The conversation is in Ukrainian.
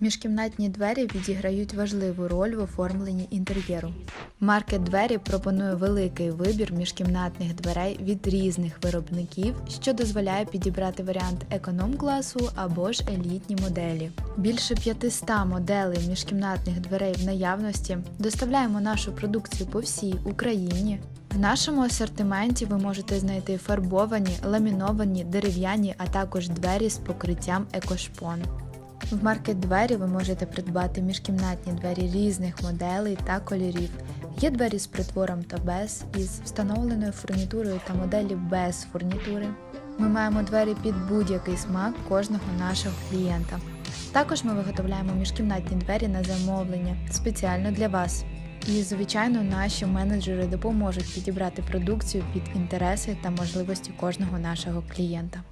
Міжкімнатні двері відіграють важливу роль в оформленні інтер'єру. Маркет двері пропонує великий вибір міжкімнатних дверей від різних виробників, що дозволяє підібрати варіант економ-класу або ж елітні моделі. Більше 500 моделей міжкімнатних дверей в наявності доставляємо нашу продукцію по всій Україні. В нашому асортименті ви можете знайти фарбовані, ламіновані, дерев'яні, а також двері з покриттям екошпон. В маркет двері ви можете придбати міжкімнатні двері різних моделей та кольорів. Є двері з притвором та без, із встановленою фурнітурою та моделі без фурнітури. Ми маємо двері під будь-який смак кожного нашого клієнта. Також ми виготовляємо міжкімнатні двері на замовлення спеціально для вас. І, звичайно, наші менеджери допоможуть підібрати продукцію під інтереси та можливості кожного нашого клієнта.